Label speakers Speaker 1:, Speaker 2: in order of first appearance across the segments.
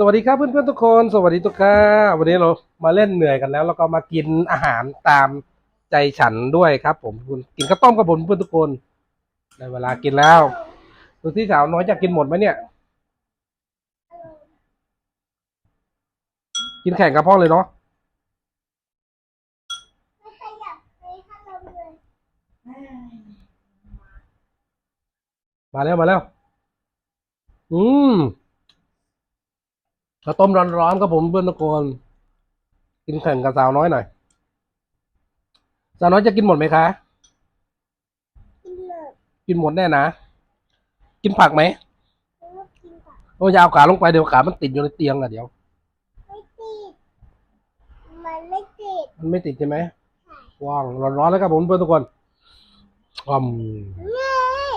Speaker 1: สวัสดีครับเพื่อนๆทุกคน สวัสดีทุกท่าวันนี้เรามาเล่นเหนื่อยกันแล้ว แล้วก็มากินอาหารตามใจฉันด้วยครับ ผมคุณกินข้าวต้มกับผมเพื่อนทุกคนได้เวลากินแล้วดูที่สาวน้อยจะกินหมดไหมเนี่ย กินแข่งกับพ่อเลยเนาะ
Speaker 2: มา
Speaker 1: แล้วมาแล้ว อืม ข้าวต้มร้อนๆครับผมเพื่อนทุกคนกินแข่งกับสาวน้อยหน่อย สาวน้อยจะกินหมดไหมคะ
Speaker 2: กินเลย
Speaker 1: กินหมดแน่นะ กินผักไหม
Speaker 2: แล้วก็กินก่อน
Speaker 1: โอ้ยเอาขาลงไปเดี๋ยวขามันติดอยู่ในเตียงอะเดี๋ยว
Speaker 2: ไม่ติด มันไม่ติด
Speaker 1: มันไม่ติดใช่ไหมว่างร้อนๆแล้วครับผมเพื่อนทุกคนอืม
Speaker 2: เย้ย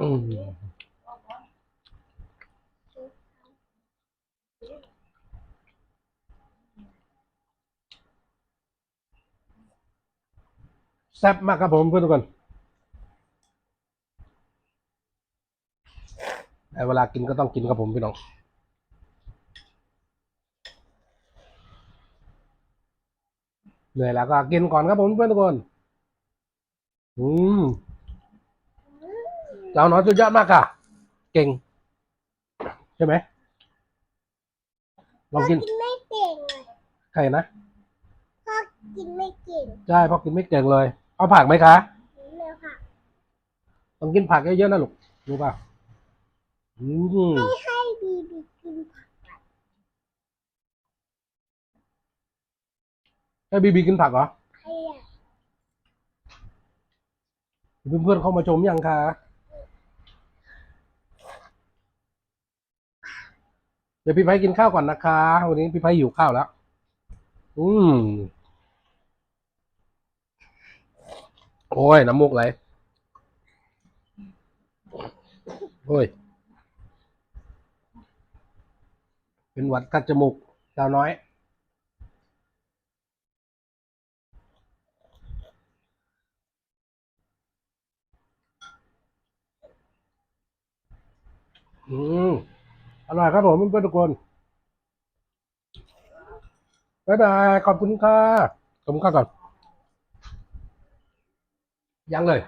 Speaker 1: อืมแซ่บมากครับผมเพื่อนทุกคนแต่เวลากินก็ต้องกินครับผมพี่น้องเหนื่อยแล้วก็กินก่อนครับผมเพื่อนทุกคน อืม เจ้าน้อยสุดยอดมากค่ะ เก่ง ใช่ไหมลองกิน
Speaker 2: กินไม่เก่งเลย
Speaker 1: ใครนะ
Speaker 2: พ่อกินไม่เก่ง
Speaker 1: ใช่เพราะกินไม่เก่งเลย เอาผักไหมคะ
Speaker 2: เร็วค่ะ
Speaker 1: ต้องกินผักเยอะๆนะลูก รู้ป่ะอืม
Speaker 2: ให้ให้บีบีกินผัก
Speaker 1: ให้บีบีกินผักเหรอ
Speaker 2: ให้อะ
Speaker 1: เพื่อนๆเข้ามาชมยังคะ ดี๋ยวพี่ไพกินข้าวก่อนนะคะ วันนี้พี่ไพหิวข้าวแล้ว อืม โอ้ย น้ำมูกไหล โอ้ย เป็นหวัดกัดจมูกสาวน้อยอืม อร่อยครับผมเพื่อนทุกคนบ๊ายบายขอบคุณค่ะขอบคุณค่ะก่อน ยังเลย